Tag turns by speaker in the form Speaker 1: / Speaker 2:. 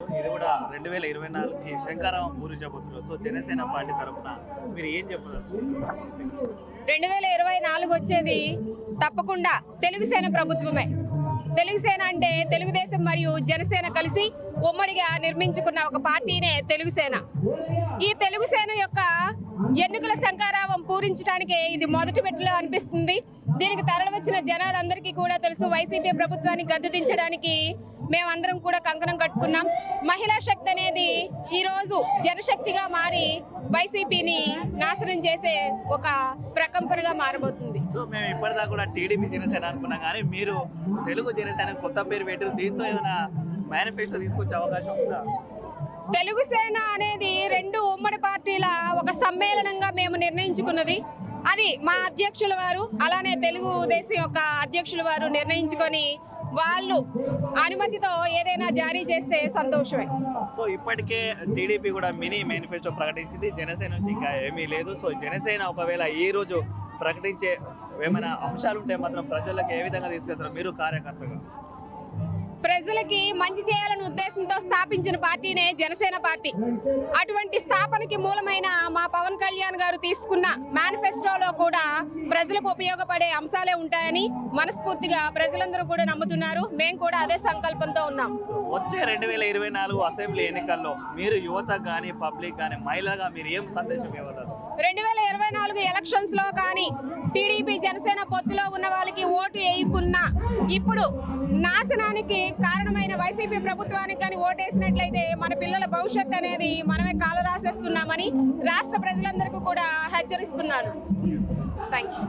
Speaker 1: ఇది కూడా రెండు వేల ఇరవై నాలుగుకి శంకరావం పూరించబోతున్నారు. సో జనసేన పార్టీ తరఫున మీరు ఏం చెప్పదలుచుకుంటున్నారు?
Speaker 2: రెండు వేల ఇరవై నాలుగు వచ్చేది తప్పకుండా తెలుగుసేన ప్రభుత్వమే. తెలుగుసేన అంటే తెలుగుదేశం మరియు జనసేన కలిసి ఉమ్మడిగా నిర్మించుకున్న ఒక పార్టీనే తెలుగుసేన ఈ తెలుగుసేన యొక్క ఎన్నికల శంకారావం పూరించడానికి ఇది మొదటి మెట్టులో అనిపిస్తుంది. దీనికి తరలివచ్చిన జనాలందరికీ కూడా తెలుసు వైసీపీ ప్రభుత్వాన్ని గద్దెదించడానికి మేమందరం కూడా కంకణం కట్టుకున్నాం. మహిళా శక్తి అనేది ఈ రోజు జనశక్తిగా మారి వైసీపీని నాశనం చేసే ఒక ప్రకంపనగా మారబోతుంది.
Speaker 1: సో మేము ఇప్పటిదాకా కూడా టీడీపీ జనసేన అనుకున్నాం కానీ మీరు తెలుగు జనసేన కొత్త పేరు పెట్టారు. దీంతో ఏదైనా మేనిఫెస్టో తీసుకొచ్చే అవకాశం ఉందా?
Speaker 2: తెలుగు సేన అనేది రెండు ఉమ్మడి పార్టీల ఒక సమ్మేళనంగా మేము నిర్ణయించుకున్నది. అది మా అధ్యక్షుల వారు అలానే తెలుగుదేశం యొక్క అధ్యక్షుల వారు నిర్ణయించుకొని వాళ్ళు అనుమతితో ఏదైనా జారీ చేస్తే సంతోషమే.
Speaker 1: సో ఇప్పటికే టీడీపీ కూడా మినీ మేనిఫెస్టో ప్రకటించింది. జనసేన నుంచి ఇంకా ఏమీ లేదు. సో జనసేన ఒకవేళ ఈ రోజు ప్రకటించే ఏమైనా అంశాలు ఉంటే మాత్రం ప్రజలకు ఏ విధంగా తీసుకెళ్తారు మీరు కార్యకర్తగా?
Speaker 2: ప్రజలకి మంచి చేయాలనే ఉద్దేశంతో స్థాపించిన పార్టీనే జనసేన పార్టీ. అటువంటి స్థాపనకి మూలమైన మా పవన్ కళ్యాణ్ గారు తీసుకున్న మేనిఫెస్టోలో కూడా ప్రజలకు ఉపయోగపడే అంశాలే ఉంటాయని మనస్ఫూర్తిగా ప్రజలందరూ కూడా నమ్ముతున్నారు. మేము కూడా అదే సంకల్పంతో ఉన్నాం.
Speaker 1: వచ్చే రెండు వేల ఇరవై నాలుగు అసెంబ్లీ ఎన్నికల్లో మీరు యువత కానీ పబ్లిక్ కానీ మహిళగా మీరు ఏం సందేశం ఇవ్వగలరు?
Speaker 2: రెండు వేల ఇరవై నాలుగు ఎలక్షన్స్లో కానీ టీడీపీ జనసేన పొత్తులో ఉన్న వాళ్ళకి ఓటు వేయకున్నా ఇప్పుడు నాశనానికి కారణమైన వైసీపీ ప్రభుత్వానికి కానీ ఓటేసినట్లయితే మన పిల్లల భవిష్యత్ అనేది మనమే కాలు రాసేస్తున్నామని రాష్ట్ర ప్రజలందరికీ కూడా హెచ్చరిస్తున్నాను థ్యాంక్ యూ